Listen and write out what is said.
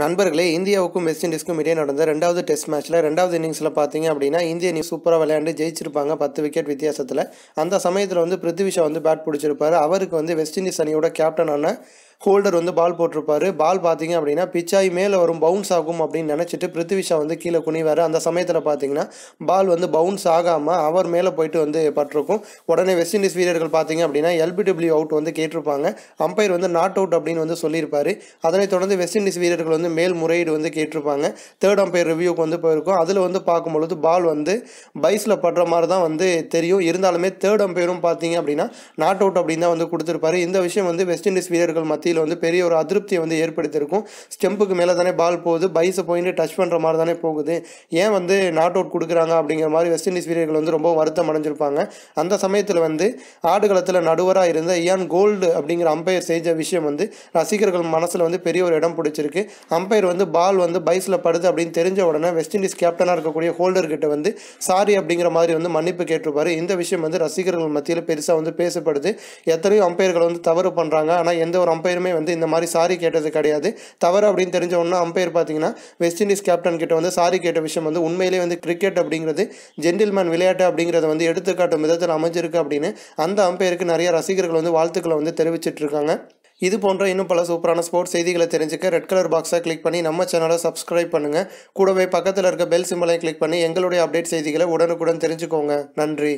நண்பர்களே இந்தியாவுக்கும் வெஸ்ட் இண்டீஸ்க்கும் இடையே நடந்த ரெண்டாவது டெஸ்ட் மேட்ச்சில் ரெண்டாவது இன்னிங்ஸில் பார்த்தீங்க அப்படின்னா இந்திய அணி சூப்பராக விளையாண்டு ஜெயிச்சிருப்பாங்க. பத்து விக்கெட் வித்தியாசத்தில். அந்த சமயத்தில் வந்து பிருத்திவிஷா வந்து பேட் பிடிச்சிருப்பாரு. அவருக்கு வந்து வெஸ்ட் இண்டீஸ் அணியோட கேப்டனான ஹோல்டர் வந்து பால் போட்டிருப்பாரு. பால் பார்த்தீங்க அப்படின்னா பிச்சாய் மேலே வரும் பவுன்ஸ் ஆகும் அப்படின்னு நினச்சிட்டு பிருத்திவிஷா வந்து கீழே குனிவார். அந்த சமயத்தில் பார்த்தீங்கன்னா பால் வந்து பவுன்ஸ் ஆகாமல் அவர் மேலே போயிட்டு வந்து பட்டிருக்கும். உடனே வெஸ்ட் இண்டீஸ் வீரர்கள் பார்த்தீங்க அப்படின்னா எல்பிடபிள்யூ அவுட் வந்து கேட்டிருப்பாங்க. அம்பையர் வந்து நாட் அவுட் அப்படின்னு வந்து சொல்லியிருப்பாரு. அதனைத் தொடர்ந்து வெஸ்ட் இண்டீஸ் வீரர்கள் வந்து மேல் முறையீடு வந்து கேட்டிருப்பாங்க. தேர்ட் அம்பையர் ரிவ்யூக்கு வந்து போயிருக்கும். அதில் வந்து பார்க்கும்பொழுது பால் வந்து பைஸில் படுற மாதிரி தான் வந்து தெரியும். இருந்தாலுமே தேர்ட் அம்பையரும் பார்த்தீங்க அப்படின்னா நாட் அவுட் அப்படின்னு தான் வந்து கொடுத்துருப்பாரு. இந்த விஷயம் வந்து வெஸ்ட் இண்டீஸ் வீரர்கள் மத்தியில் வந்து பெரிய ஒரு அதிருப்தியை வந்து ஏற்படுத்தியிருக்கும். ஸ்டெம்புக்கு மேலே தானே பால் போகுது. பைஸை போயிட்டு டச் பண்ணுற மாதிரி தானே போகுது. ஏன் வந்து நாட் அவுட் கொடுக்குறாங்க அப்படிங்கிற மாதிரி வெஸ்ட் இண்டீஸ் வீரர்கள் வந்து ரொம்ப வருத்தம் அடைஞ்சிருப்பாங்க. அந்த சமயத்தில் வந்து ஆடுகளத்தில் நடுவராக இருந்த இயான் கோல்டு அப்படிங்கிற அம்பையர் செஞ்ச விஷயம் வந்து ரசிகர்கள் மனசில் வந்து பெரிய ஒரு இடம் பிடிச்சிருக்கு. அம்பையர் வந்து பால் வந்து பைஸில் படுது அப்படின்னு தெரிஞ்ச உடனே வெஸ்ட் இண்டீஸ் கேப்டனாக இருக்கக்கூடிய ஹோல்டர்கிட்ட வந்து சாரி அப்படிங்கிற மாதிரி வந்து மன்னிப்பு கேட்டிருப்பாரு. இந்த விஷயம் வந்து ரசிகர்கள் மத்தியில் பெருசாக வந்து பேசப்படுது. எத்தனையோ அம்பையர்கள் வந்து தவறு பண்ணுறாங்க ஆனால் எந்த ஒரு அம்பையருமே வந்து இந்த மாதிரி சாரி கேட்டது கிடையாது. தவறு அப்படின்னு தெரிஞ்ச ஒன்று அம்பையர் பார்த்தீங்கன்னா வெஸ்ட் இண்டீஸ் கேப்டன் கிட்ட வந்து சாரி கேட்ட விஷயம் வந்து உண்மையிலே வந்து கிரிக்கெட் அப்படிங்கிறது ஜென்டில்மேன் விளையாட்டு அப்படிங்கிறத வந்து எடுத்துக்காட்டும் விதத்தில் அமைஞ்சிருக்கு அப்படின்னு அந்த அம்பையருக்கு நிறைய ரசிகர்கள் வந்து வாழ்த்துக்களை வந்து தெரிவிச்சிட்டு இருக்காங்க. இது போன்ற இன்னும் பல சூப்பரான ஸ்போர்ட்ஸ் செய்திகளை தெரிஞ்சுக்க ரெட் கலர் பாக்ஸை கிளிக் பண்ணி நம்ம சேனலை சப்ஸ்கிரைப் பண்ணுங்கள் கூடவே பக்கத்தில் இருக்க பெல் சிம்பலையும் கிளிக் பண்ணி எங்களுடைய அப்டேட் செய்திகளை உடனுக்குடன் தெரிஞ்சுக்கோங்க. நன்றி.